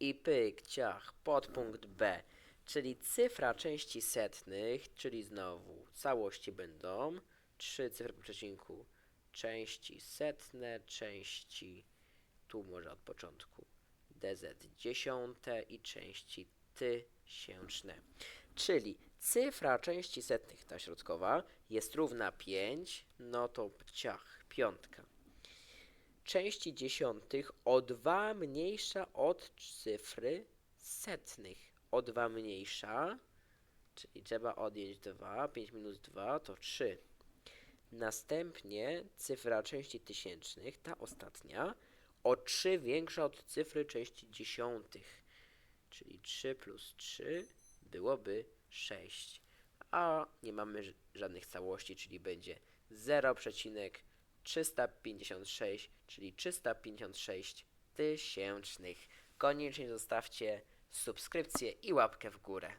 I pyk, ciach, podpunkt B, czyli cyfra części setnych, czyli znowu całości będą trzy cyfry po przecinku części setne, części tu może od początku DZ dziesiąte i części tysięczne. Czyli cyfra części setnych, ta środkowa, jest równa 5, no to ciach, piątka. Części dziesiątych o 2 mniejsza od cyfry setnych. O 2 mniejsza, czyli trzeba odjąć 2, 5 minus 2 to 3. Następnie cyfra części tysięcznych, ta ostatnia, o 3 większa od cyfry części dziesiątych, czyli 3 plus 3 byłoby 6. A nie mamy żadnych całości, czyli będzie 0,356, czyli 356 tysięcznych. Koniecznie zostawcie subskrypcję i łapkę w górę.